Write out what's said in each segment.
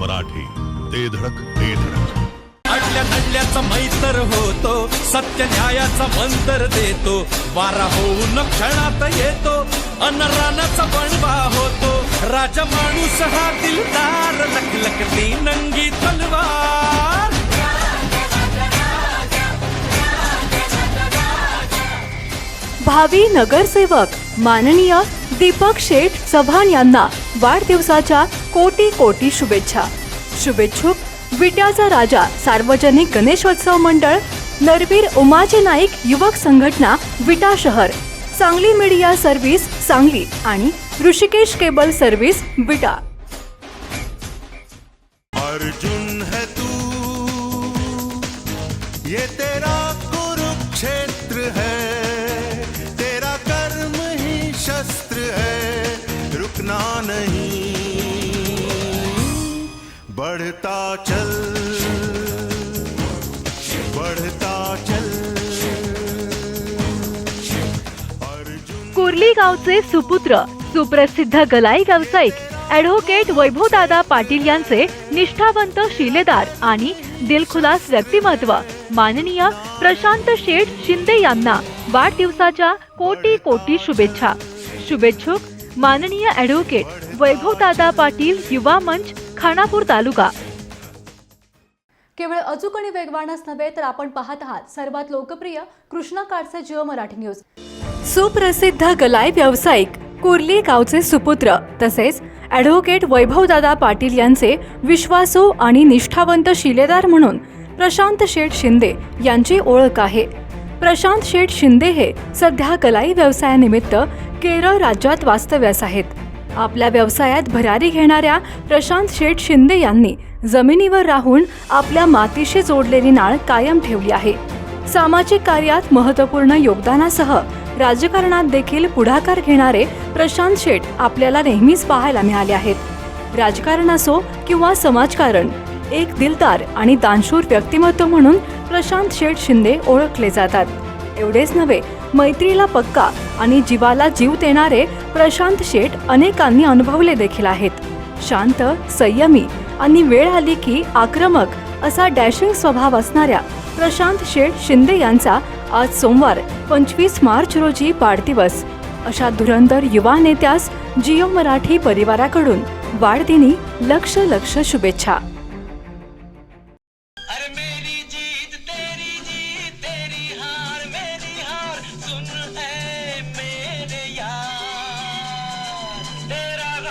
मराठी. ते धडक ते धडक. अडल्या नडल्याचा मैतर होतो सत्य न्यायाचा मंतर देतो. वारा होऊन क्षणात येतो अन रानाचा बनवा होतो. राजा माणूस हा दिलदार लखलखती नंगी तलवार. भावी नगरसेवक माननीय दीपक शेठ चव्हाण यांना वाढदिवसाच्या कोटी कोटी शुभेच्छा. शुभेच्छुक विट्याचा राजा सार्वजनिक गणेशोत्सव मंडळ नरवीर उमाजी नाईक युवक संघटना विटा शहर सांगली मीडिया सर्व्हिस सांगली आणि ऋषिकेश केबल सर्व्हिस विटा. अर्जुन है तू. ये तेरा कुरुक्षेत्र है. बढ़ता चल बढ़ता चल। कुर्ली गावचे सुपुत्र सुप्रसिद्ध गलाई व्यावसायिक ॲडव्होकेट वैभवदादा पाटील यांचे निष्ठावंत शिलेदार आणि दिलखुलास व्यक्तिमत्व माननीय प्रशांत शेठ शिंदे यांना वाढदिवसाच्या कोटी कोटी शुभेच्छा. शुभेच्छुक माननीय ॲडव्होकेट वैभवदादा पाटील युवा मंच खानापूर तालुका. केवळ अचूक आणि वेगवानच नव्हे तर आपण पाहत आहात सर्वात लोकप्रिय कृष्णा काडचे जिओ मराठी न्यूज. सुप्रसिद्ध गलाई व्यावसायिक कुर्ली गावचे सुपुत्र तसेच ॲडव्होकेट वैभवदादा पाटील यांचे विश्वासू आणि निष्ठावंत शिलेदार म्हणून प्रशांत शेठ शिंदे यांची ओळख आहे. प्रशांत शेठ शिंदे हे सध्या गलाई व्यवसायानिमित्त केरळ राज्यात वास्तव्यास आहेत. आपल्या व्यवसायात भरारी घेणाऱ्या प्रशांत शेठ शिंदे यांनी जमिनीवर राहून आपल्या मातीशी जोडलेली नाळ कायम ठेवली आहे. सामाजिक कार्यात महत्त्वपूर्ण योगदानासह राजकारणात देखील पुढाकार घेणारे प्रशांत शेठ आपल्याला नेहमीच पाहायला मिळाले आहेत. राजकारण असो किंवा समाजकारण एक दिलदार आणि दानशूर व्यक्तिमत्व म्हणून प्रशांत शेठ शिंदे ओळखले जातात. एवढेच नव्हे मैत्रीला पक्का आणि जीवाला जीव देणारे प्रशांत शेठ अनेकांनी अनुभवले देखील आहेत. शांत संयमी आणि वेळ आली की आक्रमक असा डॅशिंग स्वभाव असणाऱ्या प्रशांत शेठ शिंदे यांचा आज सोमवार पंचवीस मार्च रोजी वाढदिवस. अशा धुरंधर युवा नेत्यास जिओ मराठी परिवाराकडून वाढदिनी लक्ष लक्ष शुभेच्छा.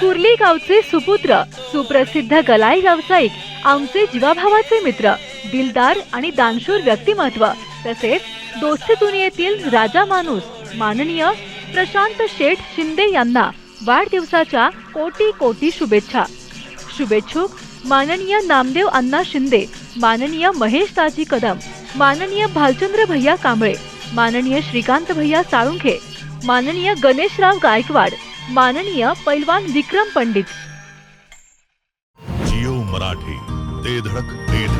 कुर्ली गावचे सुपुत्र सुप्रसिद्ध गलाई व्यावसायिक आमचे जीवाभावाचे मित्र दिलदार आणि दानशूर व्यक्तिमत्व तसेच दोस्ती दुनियेतील राजा माणूस माननीय प्रशांत शेठ शिंदे यांना वाढदिवसाच्या कोटी कोटी शुभेच्छा. शुभेच्छुक माननीय नामदेव अण्णा शिंदे माननीय महेश ताजी कदम माननीय भालचंद्र भैया कांबळे माननीय श्रीकांत भैया साळुंखे माननीय गणेशराव गायकवाड माननीय पैलवान विक्रम पंडित. जिओ मराठी ते धडक ते धडक.